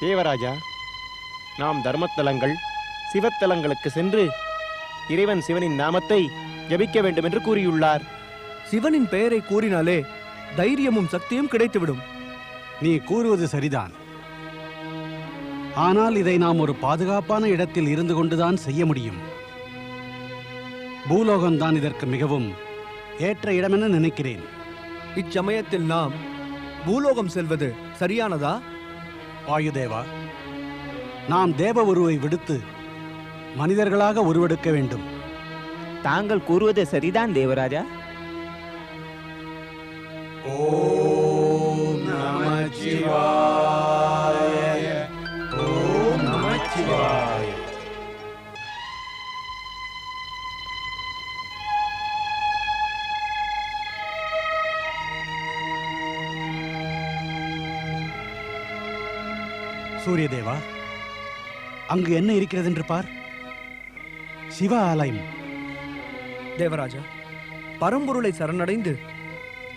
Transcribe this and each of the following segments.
தேவராஜா நாம் தர்மத்தலங்கள் சிவத்தலங்களுக்கு சென்று இறைவன் சிவனின் நாமத்தை ஜபிக்க வேண்டும் என்று கூறியுள்ளார். சிவனின் பெயரை கூறினாலே தைரியமும் சக்தியும் கிடைத்துவிடும். நீ கூறுவது சரிதான். ஆனால் இதை நாம் ஒரு பாதுகாப்பான இடத்தில் இருந்து கொண்டுதான் செய்ய முடியும். பூலோகம்தான் இதற்கு மிகவும் ஏற்ற இடமென நினைக்கிறேன். இச்சமயத்தில் நாம் பூலோகம் செல்வது சரியானதா? வாயுதேவா நாம் தேவ உருவை விடுத்து மனிதர்களாக உருவெடுக்க வேண்டும். தாங்கள் கூறுவது சரிதான் தேவராஜா. சூரியதேவா? அங்கு என்ன இருக்கிறது என்று பார். சிவ ஆலயம் தேவராஜா பரம்பொருளை சரணடைந்து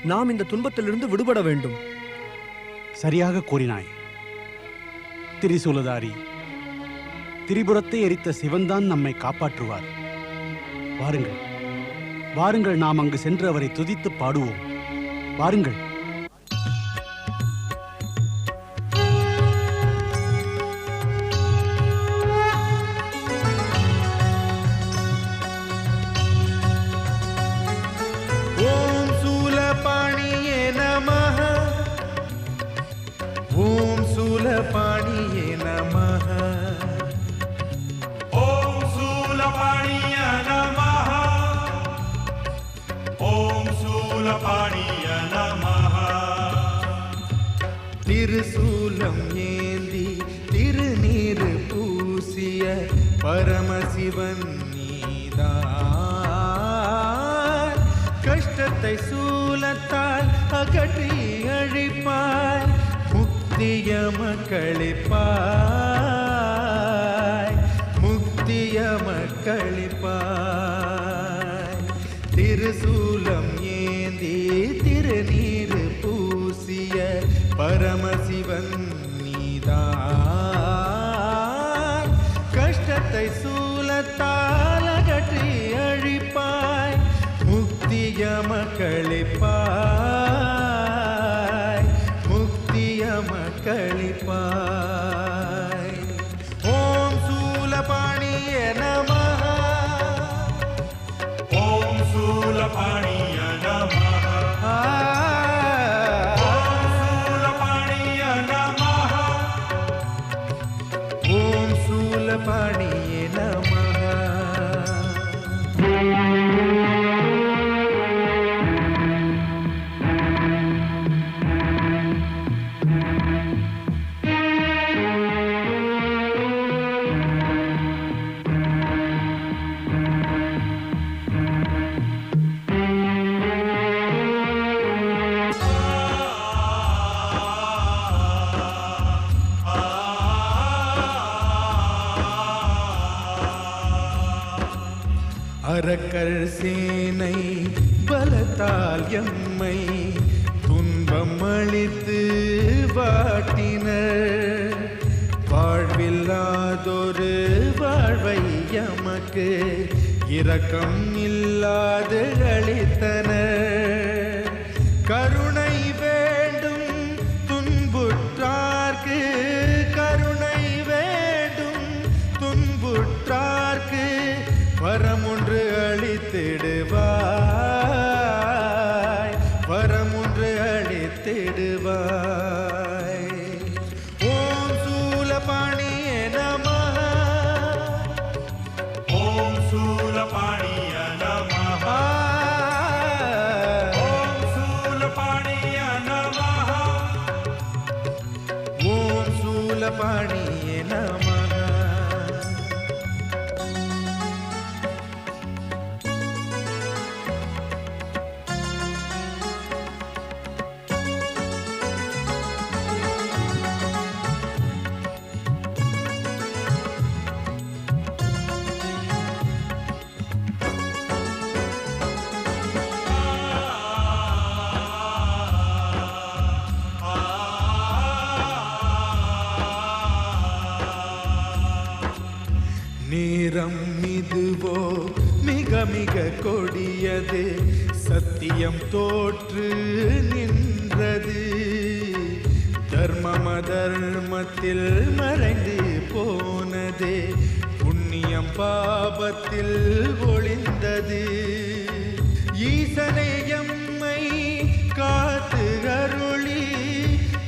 நாம் இந்த துன்பத்திலிருந்து விடுபட வேண்டும். சரியாக கூறினாய். திரிசூலதாரி திரிபுரத்தை எரித்த சிவன்தான் நம்மை காப்பாற்றுவார். வாருங்கள். வாருங்கள் நாம் அங்கு சென்று அவரை துதித்து பாடுவோம். வாருங்கள். கஷ்டத்தை சூலத்தால் அகற்றி அழிப்பாய். முக்திய மக்களிப்பாய். முக்திய மக்களிப்பாய். அரக்கர் சேனை பலத்தால் எம்மை துன்பம் அளித்து வாட்டினர். வாழ்வில்லாதொரு வாழ்வை எமக்கு இரக்கம் இல்லாது அளித்தனர். கரு நேரம் இதுவோ? மிக மிக கொடியது. சத்தியம் தோற்று நின்றது. தர்மம் தர்மத்தில் மறைந்து போனது. புண்ணியம் பாபத்தில் ஒளிந்தது. ஈசனையம்மை காத்து அருளி.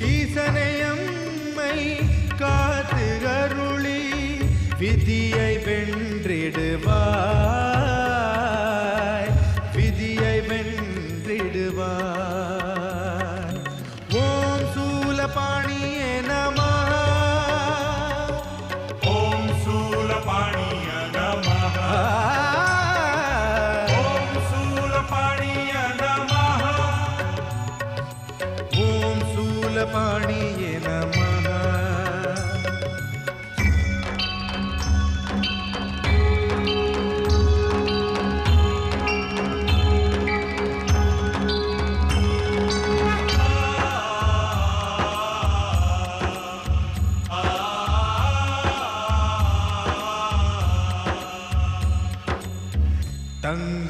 ஈசனையம்மை காத்து அருளி. விதியை வென்றிடுவாய் விதியை வென்றிடுவாய்.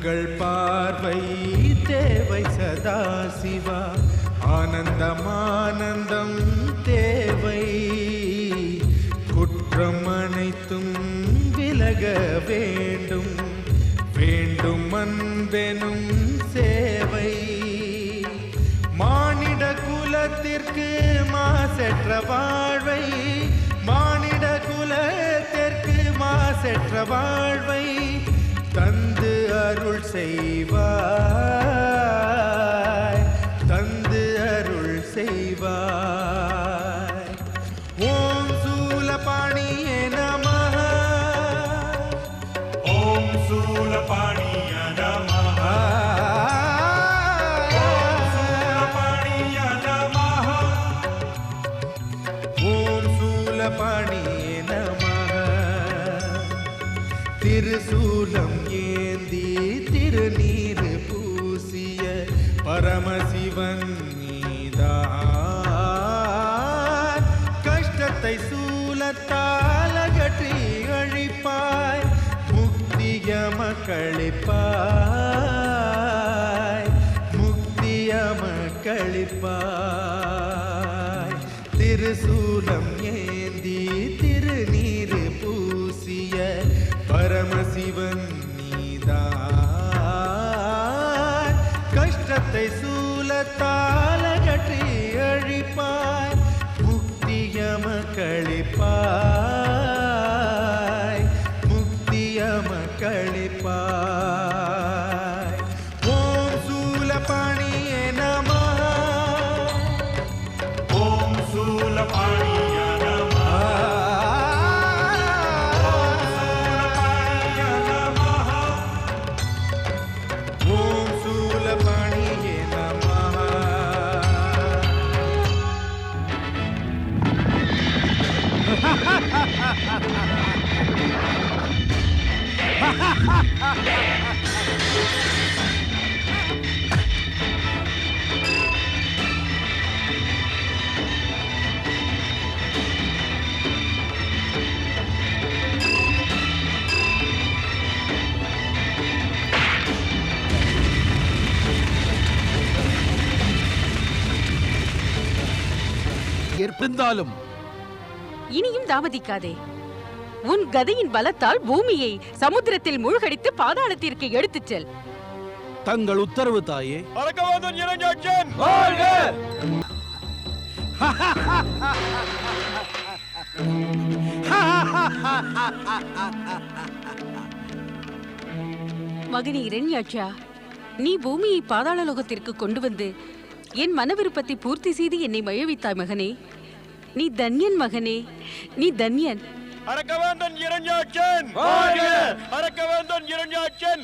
எங்கள் பார்வை தேவை சதா சிவா. ஆனந்தம் ஆனந்தம் தேவை. குற்றம் அனைத்தும் விலக வேண்டும். வேண்டும் அன்பெனும் சேவை. மானிட குலத்திற்கு மாசற்ற வாழ்வை. மானிட குலத்திற்கு மாசற்ற வாழ்வை. அருள் செய்வாய். தந்து அருள் செய்வாய். ஓம் சூலபாணியே நமः. ஓம் சூலபாணிய நமः. ஓம் சூலபாணியே நமः. திருசூலம் கழிப்பாய் திருசூலம் ஏந்தி திருநீர் பூசிய பரமசிவன் நீதான். கஷ்டத்தை சூலத்தால் அகற்றி இருந்தாலும் இனியும் தாமதிக்காதே. உன் கதையின் பலத்தால் பூமியை சமுத்திரத்தில் மூழ்கடித்து பாதாளத்திற்கு எடுத்துச் செல். தங்கள் உத்தரவு தாயே. மகனே இரண்யாட்சா நீ பூமியை பாதாள லோகத்திற்கு கொண்டு வந்து என் மன விருப்பத்தை பூர்த்தி செய்து என்னை மழவித்தாய் மகனே. நீ தன்யன் மகனே நீ தன்யன். அரக்கவேந்தன் இரண்யாட்சன் வாழ்க. அரக்கவேந்தன் இரண்யாட்சன்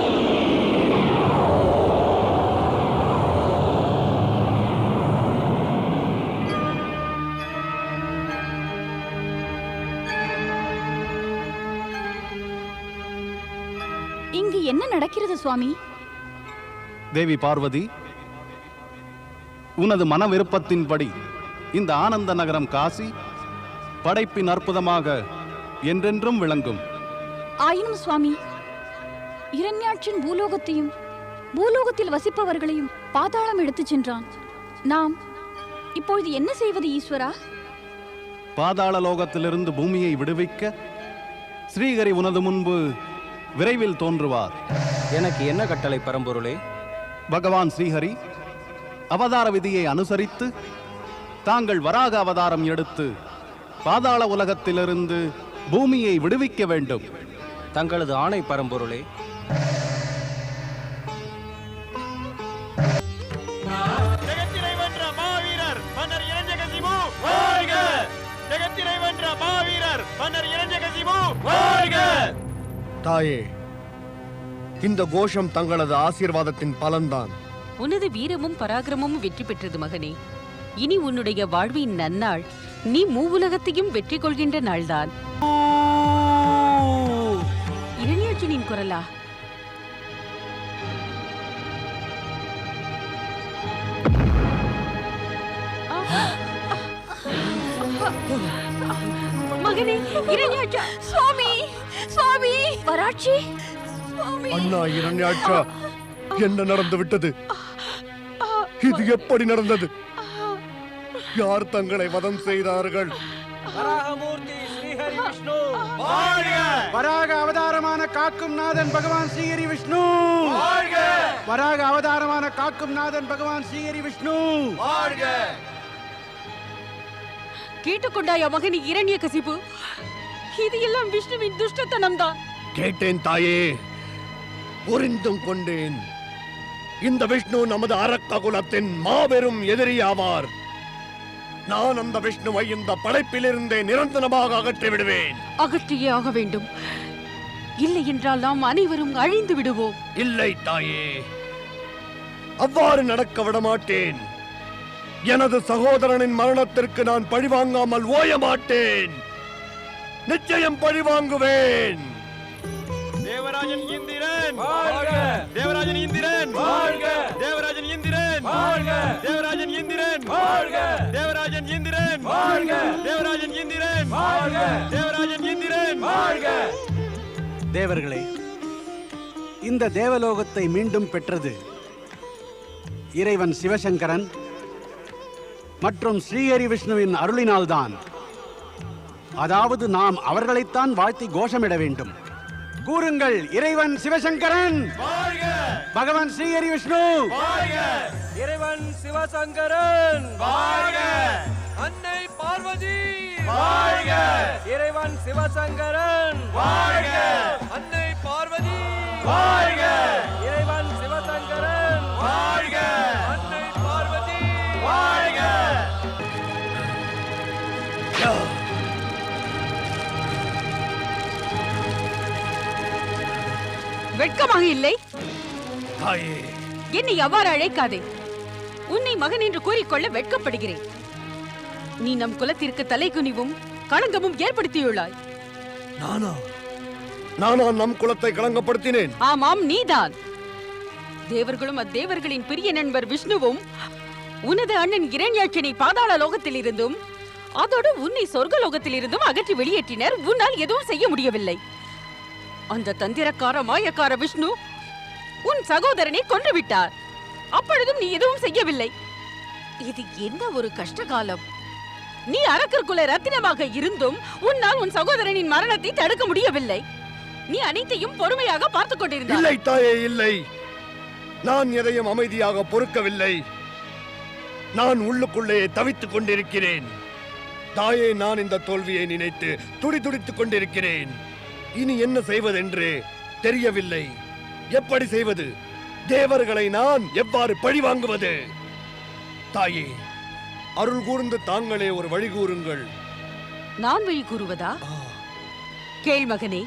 என்ன நடக்கிறது சுவாமி? தேவி பார்வதி உனது மன விருப்பத்தின்படி இந்த ஆனந்த நகரம் காசி படைப்பின் அற்புதமாக என்றென்றும் விளங்கும். ஆயினும் சுவாமி இரண்யாட்சின் பூலோகத்தையும் பூலோகத்தில் வசிப்பவர்களையும் பாதாளம் எடுத்துச் சென்றான். நாம் இப்பொழுது என்ன செய்வது ஈஸ்வரா? பாதாள லோகத்திலிருந்து பூமியை விடுவிக்க ஸ்ரீஹரி உனது முன்பு விரைவில் தோன்றுவார். எனக்கு என்ன கட்டளை பரம்பொருளே? பகவான் ஸ்ரீஹரி அவதார விதியை அனுசரித்து தாங்கள் வராக அவதாரம் எடுத்து பாதாள உலகத்திலிருந்து பூமியை விடுவிக்க வேண்டும். தங்களது ஆணை பரம்பொருளே. மாவீரர் மன்னர் இரண்யகசிபு வாழ்க! தாயே இந்த கோஷம் தங்களது ஆசீர்வாதத்தின் பலன்தான். உனது வீரமும் பராக்கிரமும் வெற்றி பெற்றது மகனே. இனி உன்னுடைய வாழ்வின் நன்னாள் நீ மூவுலகத்தையும் வெற்றி கொள்கின்ற நாள்தான். இரண்யாட்சனின் குரலா? மகனே இரண்யாட்சா சுவாமி சுவாமி! வராட்சி? அண்ணா இரண்யாட்சா என்ன நடந்து விட்டது? இது எப்படி நடந்தது? யார் தங்களை வதம் செய்தார்கள்? வராகமூர்த்தி ஸ்ரீஹரி விஷ்ணு. வராக அவதாரமான காக்கும் நாதன் பகவான் ஸ்ரீஹரி விஷ்ணு. வராக அவதாரமான காக்கும் நாதன் பகவான் ஸ்ரீஹரி விஷ்ணு. கேட்டுக்கொண்டாயா மகனி இரண்ய கசிப்பு இது எல்லாம் விஷ்ணுவின் துஷ்டத்தனம்தான். கேட்டேன் தாயே. புரிந்தும் கொண்டேன். இந்த விஷ்ணு நமது அரக்க குலத்தின் மாபெரும் எதிரியாவார் நான் அந்த விஷ்ணுவை இந்த படைப்பிலிருந்தே நிரந்தரமாக அகற்றி விடுவேன். அகற்றியே ஆக வேண்டும். இல்லை என்றால் நாம் அனைவரும் அழிந்து விடுவோம். இல்லை தாயே. அவ்வாறு நடக்க விடமாட்டேன். எனது சகோதரனின் மரணத்திற்கு நான் பழிவாங்காமல் ஓய மாட்டேன் நிச்சயம் பழிவாங்குவேன். தேவராஜன் இந்திரன். வாழ்க. தேவராஜன் இந்திரன். வாழ்க. தேவராஜன் இந்திரன். வாழ்க. தேவராஜன் இந்திரன். வாழ்க. தேவராஜன் இந்திரன். வாழ்க. தேவராஜன் இந்திரன். வாழ்க. தேவராஜன் இந்திரன். வாழ்க. தேவர்களே இந்த தேவலோகத்தை மீண்டும் பெற்றது இறைவன் சிவசங்கரன் மற்றும் ஸ்ரீஹரி விஷ்ணுவின் அருளினால்தான். அதாவது நாம் அவர்களைத்தான் வாழ்த்தி கோஷமிட வேண்டும். கூறுங்கள் இறைவன் சிவசங்கரன். பகவான் ஸ்ரீஹரி விஷ்ணு. இறைவன் சிவசங்கரன். வாழ்க. அன்னை பார்வதி. வாழ்க. இறைவன் சிவசங்கரன். வாழ்க. அன்னை பார்வதி. வாழ்க. இறைவன் சிவசங்கரன். வெட்கமாக இல்லை. தாயே. என்னை அவ்வாறு அழைக்காதே. உன்னை மகன் என்று கூறிக்கொள்ள வெட்கப்படுகிறேன். நீ நம் குலத்திற்கு தலைகுனிவும் களங்கமும் ஏற்படுத்தியுள்ளாய். நானா? நானா நம் குலத்தை களங்கப்படுத்தினேன்? ஆமாம் நீதான். தேவர்களும் அத்தேவர்களின் பிரிய நண்பர் விஷ்ணுவும் உனது அண்ணன் இரண்யாட்சனை பாதாள லோகத்தில் இருந்தும் அதோடு உன்னை சொர்க்க லோகத்தில் இருந்தும் அகற்றி வெளியேற்றினர். உன்னால் எதுவும் செய்ய முடியவில்லை. அந்த தந்திரக்கார மாயக்கார விஷ்ணு உன் சகோதரனை கொன்று விட்டார் அப்பொழுதும் நீ எதுவும் செய்யவில்லை. இது என்ன ஒரு கஷ்ட காலம் நீ அரக்கர் ரத்தினமாக இருந்தும் உன்னால் உன் சகோதரனின் மரணத்தை தடுக்க முடியவில்லை. நீ அனைத்தையும் பொறுமையாக பார்த்துக் கொண்டிருந்தாய். இல்லை தாயே இல்லை. நான் எதையும் அமைதியாக பொறுக்கவில்லை. நான் உள்ளுக்குள்ளே தவித்துக் கொண்டிருக்கிறேன். தாயே நான் இந்த தோல்வியை நினைத்து துடி துடித்துக் கொண்டிருக்கிறேன். இனி என்ன செய்வதென்று தெரியவில்லை. எப்படி செய்வது? தேவர்களை நான் எவ்வாறு பழி வாங்குவது தாயே அருள் கூர்ந்து தாங்களே ஒரு வழி கூறுங்கள். நான் வழி கூறுவதா? கேள் மகனே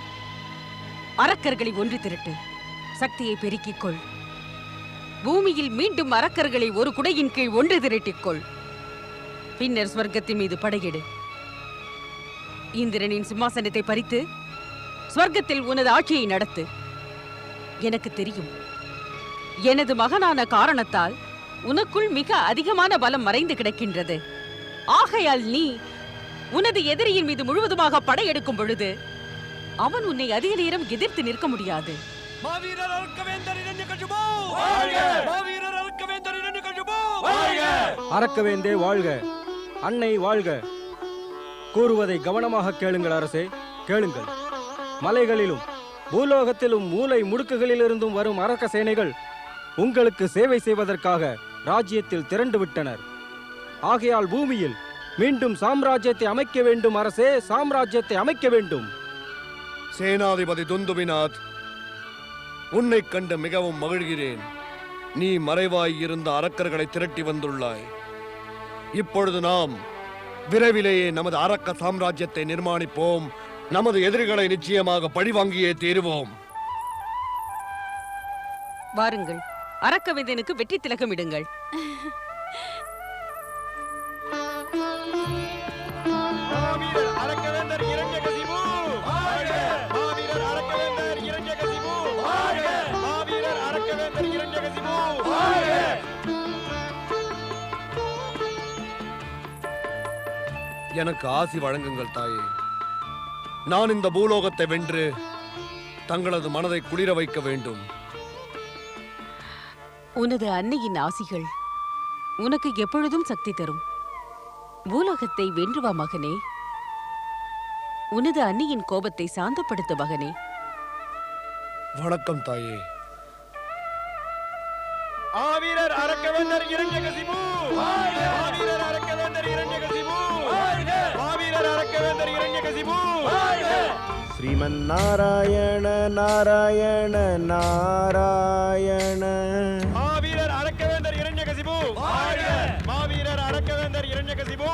அரக்கர்களை ஒன்று திரட்டு. சக்தியை பெருக்கிக் கொள் பூமியில் மீண்டும் அரக்கர்களை ஒரு குடையின் கீழ் ஒன்று திரட்டிக் கொள் பின்னர் ஸ்வர்க்கத்தின் மீது படையெடு. இந்திரனின் சிம்மாசனத்தை பறித்து ஸ்வர்க்கத்தில் உனது ஆட்சியை நடத்து. எனக்கு தெரியும். எனது மகனான காரணத்தால் உனக்குள் மிக அதிகமான பலம் மறைந்து கிடக்கின்றது. ஆகையால் நீ உனது எதிரியின் மீது முழுவதுமாக படையெடுக்கும் பொழுது அவன் உன்னை அதிக நேரம் எதிர்த்து நிற்க முடியாது. அரக்கவேந்தே வாழ்க! அன்னை வாழ்க! கூறுவதை கவனமாக கேளுங்கள் அரசே கேளுங்கள். மலைகளிலும் பூலோகத்திலும் மூலை முடுக்குகளிலிருந்தும் வரும் அரக்க சேனைகள் உங்களுக்கு சேவை செய்வதற்காக ராஜ்யத்தில் திரண்டு விட்டனர். ஆகையால் பூமியில் மீண்டும் சாம்ராஜ்யத்தை அமைக்க வேண்டும் அரசே சாம்ராஜ்யத்தை அமைக்க வேண்டும். சேனாதிபதி துந்துபிநாத் உன்னை கண்டு மிகவும் மகிழ்கிறேன். நீ மறைவாய் இருந்த அரக்கர்களை திரட்டி வந்துள்ளாய். இப்பொழுது நாம் விரைவிலேயே நமது அரக்க சாம்ராஜ்யத்தை நிர்மாணிப்போம். நமது எதிரிகளை நிச்சயமாக பழிவாங்கியே தீருவோம். வாருங்கள். அரக்கவேந்தனுக்கு வெற்றி அரக்கவேந்தர் இரண்யகசிபு எனக்கு ஆசி வழங்குங்கள் தாயே. நான் இந்த பூலோகத்தை வென்று தங்களது மனதை குளிர வைக்க வேண்டும். உனது அன்னையின் ஆசிகள் உனக்கு எப்பொழுதும் சக்தி தரும். பூலோகத்தை வென்று வா மகனே. உனது அன்னையின் கோபத்தை சாந்தப்படுத்து மகனே. வணக்கம் தாயே. மாவீரர் அரக்கவேந்தர் இரண்யகசிபு. மாவீரர் அரக்கவேந்தர் இரண்யகசிபு. மாவீரர் அரக்கவேந்தர் இரண்யகசிபு ஸ்ரீமன் நாராயண நாராயண. நாராயண மாவீரர் அரக்கவேந்தர் இரண்யகசிபு மாவீரர் அரக்கவேந்தர் இரண்யகசிபு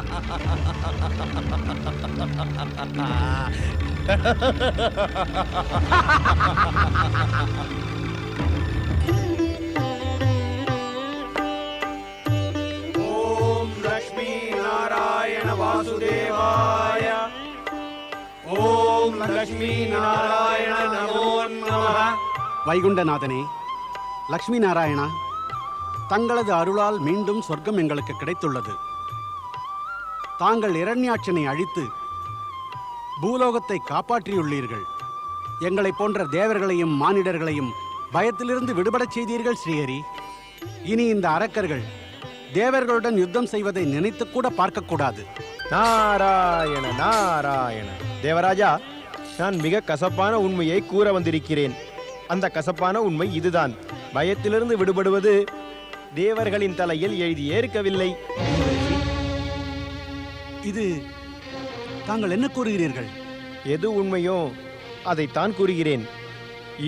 ஓம் லக்ஷ்மி நாராயண வாசுதேவாய. ஓம் லக்ஷ்மி நாராயண நமோ நம. வைகுண்டநாதனே லக்ஷ்மி நாராயணா தங்களது அருளால் மீண்டும் சொர்க்கம் எங்களுக்கு கிடைத்துள்ளது. தாங்கள் இரண்யாட்சனை அழித்து பூலோகத்தை காப்பாற்றியுள்ளீர்கள். எங்களைப் போன்ற தேவர்களையும் மானிடர்களையும் பயத்திலிருந்து விடுபடச் செய்தீர்கள் ஸ்ரீஹரி. இனி இந்த அரக்கர்கள் தேவர்களுடன் யுத்தம் செய்வதை நினைத்து கூட பார்க்கக்கூடாது. நாராயண நாராயண. தேவராஜா நான் மிக கசப்பான உண்மையை கூற வந்திருக்கிறேன். அந்த கசப்பான உண்மை இதுதான். பயத்திலிருந்து விடுபடுவது தேவர்களின் தலையில் எழுதி ஏற்கவில்லை. இது தாங்கள் என்ன கூறுகிறீர்கள்? எது உண்மையோ அதைத்தான் கூறுகிறேன்.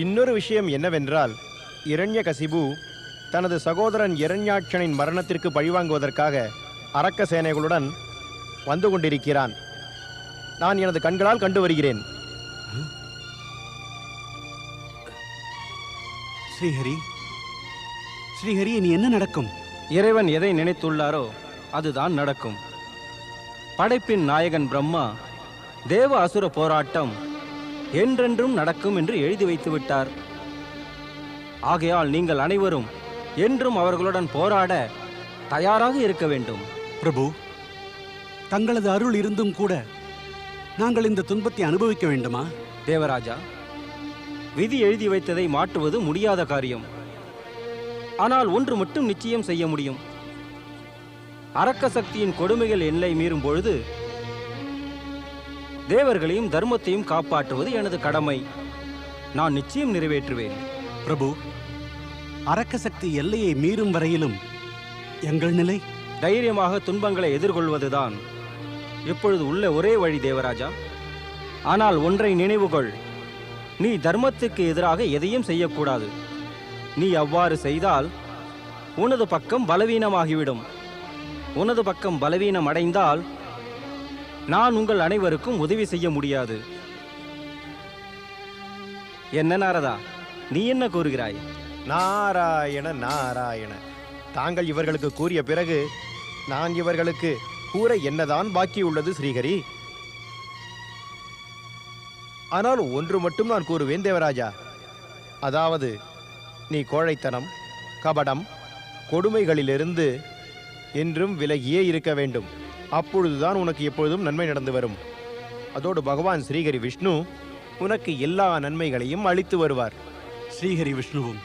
இன்னொரு விஷயம் என்னவென்றால் இரண்யகசிபு தனது சகோதரன் இரண்யாட்சனின் மரணத்திற்கு பழிவாங்குவதற்காக அரக்க சேனைகளுடன் வந்து கொண்டிருக்கிறான். நான் எனது கண்களால் கண்டு வருகிறேன். ஸ்ரீஹரி ஸ்ரீஹரி இனி என்ன நடக்கும்? இறைவன் எதை நினைத்துள்ளாரோ அதுதான் நடக்கும். படைப்பின் நாயகன் பிரம்மா தேவ அசுர போராட்டம் என்றென்றும் நடக்கும் என்று எழுதி வைத்து விட்டார். ஆகையால் நீங்கள் அனைவரும் என்றும் அவர்களுடன் போராட தயாராக இருக்க வேண்டும். பிரபு தங்களது அருள் இருந்தும் கூட நாங்கள் இந்த துன்பத்தை அனுபவிக்க வேண்டுமா? தேவராஜா விதி எழுதி வைத்ததை மாற்றுவது முடியாத காரியம். ஆனால் ஒன்று மட்டும் நிச்சயம் செய்ய முடியும். அரக்க சக்தியின் கொடுமைகள் எல்லை மீறும் பொழுது தேவர்களையும் தர்மத்தையும் காப்பாற்றுவது எனது கடமை. நான் நிச்சயம் நிறைவேற்றுவேன். பிரபு அரக்க சக்தி எல்லையை மீறும் வரையிலும் எங்கள் நிலை? தைரியமாக துன்பங்களை எதிர்கொள்வதுதான். இப்பொழுது உள்ள ஒரே வழி தேவராஜா. ஆனால் ஒன்றை நினைவுகொள். நீ தர்மத்துக்கு எதிராக எதையும் செய்யக்கூடாது. நீ அவ்வாறு செய்தால் உனது பக்கம் பலவீனமாகிவிடும். உனது பக்கம் பலவீனம் அடைந்தால் நான் உங்கள் அனைவருக்கும் உதவி செய்ய முடியாது. என்ன நாரதா நீ என்ன கூறுகிறாய்? நாராயண நாராயண. தாங்கள் இவர்களுக்கு கூறிய பிறகு நான் இவர்களுக்கு கூற என்னதான் பாக்கி உள்ளது ஸ்ரீஹரி? ஆனால் ஒன்று மட்டும் நான் கூறுவேன் தேவராஜா. அதாவது நீ கோழைத்தனம் கபடம் கொடுமைகளிலிருந்து என்றும் விலகியே இருக்க வேண்டும். அப்பொழுதுதான் உனக்கு எப்பொழுதும் நன்மை நடந்து வரும். அதோடு பகவான் ஸ்ரீஹரி விஷ்ணு உனக்கு எல்லா நன்மைகளையும் அளித்து வருவார். ஸ்ரீஹரி விஷ்ணுவும்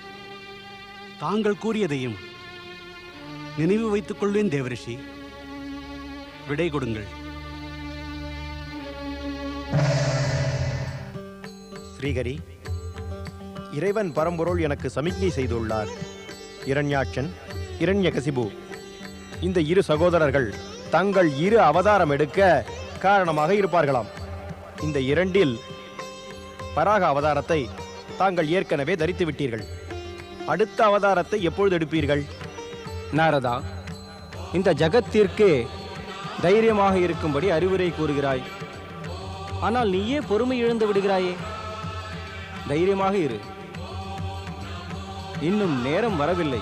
தாங்கள் கூறியதையும் நினைவு வைத்துக் கொள்வேன் தேவரிஷி. விடை கொடுங்கள். ஸ்ரீஹரி இறைவன் பரம்பொருள் எனக்கு சமிக்ஞை செய்துள்ளார். இரண்யாட்சன் இரண்யகசிபு. இந்த இரு சகோதரர்கள் தங்கள் இரு அவதாரம் எடுக்க காரணமாக இருப்பார்களாம். இந்த இரண்டில் பராக அவதாரத்தை தாங்கள் ஏற்கனவே தரித்து விட்டீர்கள் அடுத்த அவதாரத்தை எப்பொழுது எடுப்பீர்கள்? நாரதா இந்த ஜகத்திற்கு தைரியமாக இருக்கும்படி அறிவுரை கூறுகிறாய். ஆனால் நீயே பொறுமை இழந்து விடுகிறாயே. தைரியமாக இரு. இன்னும் நேரம் வரவில்லை.